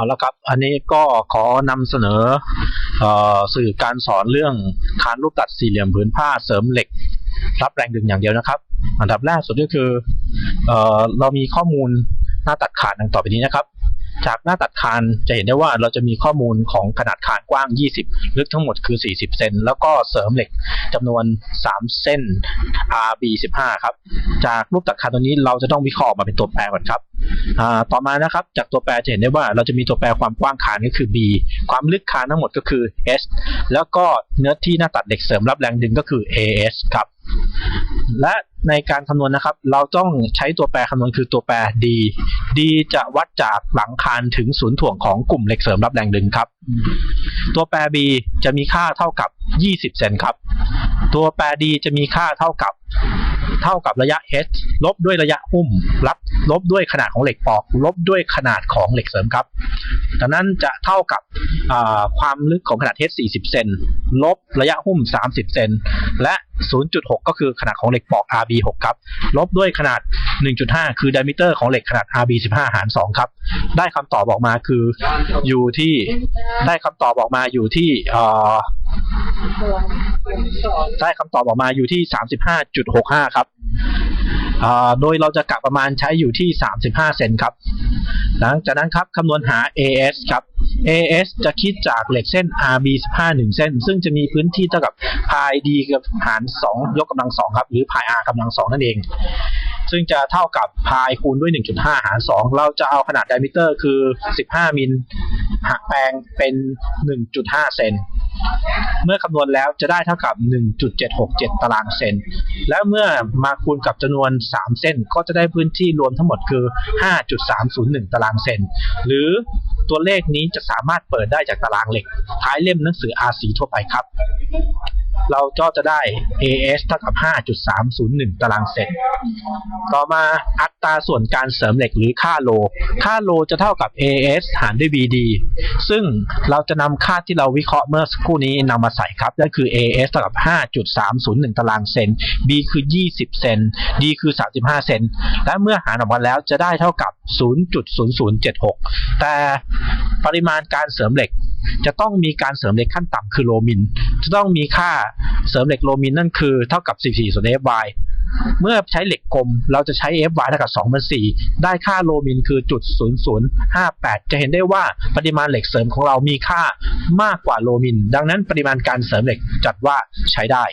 เอาละครับ อันนี้ก็ขอนำเสนออสื่อการสอนเรื่องคานรูปตัดสี่เหลี่ยมผืนผ้าเสริมเหล็ก รับแรงดึงอย่างเดียวนะครับ อันดับแรกสุดก็คือเอเรามีข้อมูลหน้าตัดขาดดังต่อไปนี้นะครับ จากหน้าตัดคานจะเห็นได้ว่าเราจะมีข้อมูลของขนาดคานกว้าง 20 ลึกทั้งหมดคือ 40 เซนแล้วก็เสริมเหล็กจำนวน 3 เส้น RB 15 ครับ จากรูปตัดคานตัวนี้เราจะต้องวิเคราะห์ออกมาเป็นตัวแปรก่อนครับต่อมานะครับ จากตัวแปรจะเห็นได้ว่าเราจะมีตัวแปรความกว้างคานก็คือ b ความลึกคานทั้งหมดก็คือ s แล้วก็เนื้อที่หน้าตัดเหล็กเสริมรับแรงดึงก็คือ as ครับ และในการคำนวณนะครับ เราต้องใช้ตัวแปรคำนวณคือตัวแปร d d จะวัดจากหลังคานถึงศูนย์ถ่วงของกลุ่มเหล็กเสริมรับแรงดึงครับ ตัวแปร b จะมีค่าเท่ากับ 20 เซนครับ ตัวแปร d จะมีค่าเท่ากับ เท่ากับระยะ h ลบด้วยระยะหุ้มรับลบด้วยขนาดของเหล็กปอก ลบด้วยขนาดของเหล็กเสริมครับดังนั้นจะเท่ากับอ่าความลึกของขนาด h 40 เซนลบระยะหุ้ม 30 เซนและ 0.6 ก็คือขนาดของเหล็กปอก RB 6ครับ ลบด้วยขนาด 1.5 คือ diameter ของเหล็กขนาด RB 15 หาร 2 ครับ ได้คำตอบออกมาคืออยู่ที่ได้คำตอบออกมาอยู่ที่เอ่อได้คำตอบออกมาอยู่ที่ 35.65 ครับอ่า โดยเราจะกะประมาณใช้อยู่ที่ 35 เซนครับ หลังจากนั้นครับคำนวณหา AS ครับ AS จะคิดจากเหล็กเส้น RB 15 1 เส้น ซึ่งจะมีพื้นที่เท่ากับ pi d กับหาร 2 ยกกำลัง 2 ครับ หรือ pi r กำลัง 2 นั่นเอง ซึ่งจะเท่ากับ pi คูณด้วย 1.5 หาร 2 เราจะเอาขนาด diameter คือ 15 มิล หักแปลงเป็น 1.5 เซน เมื่อคำนวณแล้วจะได้เท่ากับ 1.767 ตารางเซน แล้วเมื่อมาคูณกับจำนวน 3 เส้น ก็จะได้พื้นที่รวมทั้งหมดคือ 5.301 ตารางเซน หรือตัวเลขนี้จะสามารถเปิดได้จากตารางเหล็ก ท้ายเล่มหนังสือ R4 ทั่วไปครับ เราก็จะได้ AS เท่ากับ 5.301 ตารางเซนต่อมาอัตราส่วนการเสริมเหล็กหรือค่าโล ค่าโลจะเท่ากับ AS หารด้วย BD ซึ่งเราจะนำค่าที่เราวิเคราะห์เมื่อสักครู่นี้นำมาใส่ครับนั่นคือ AS เท่ากับ 5.301 ตารางเซน B คือ 20 เซน D คือ 35 เซน และเมื่อหารออกมาแล้วจะได้เท่ากับ 0.0076 แต่ปริมาณการเสริมเหล็ก จะต้องมีการเสริมเหล็กขั้นต่ำคือโลมิน จะต้องมีค่าเสริมเหล็กโลมินนั่นคือเท่ากับ 14ส่วน FY เมื่อใช้เหล็กกลมเราจะใช้ FY เท่ากับ2เป็น4ได้ค่าโลมินคือจุด0058 จะเห็นได้ว่าปริมาณเหล็กเสริมของเรามีค่ามากกว่าโลมิน ดังนั้นปริมาณการเสริมเหล็กจัดว่าใช้ได้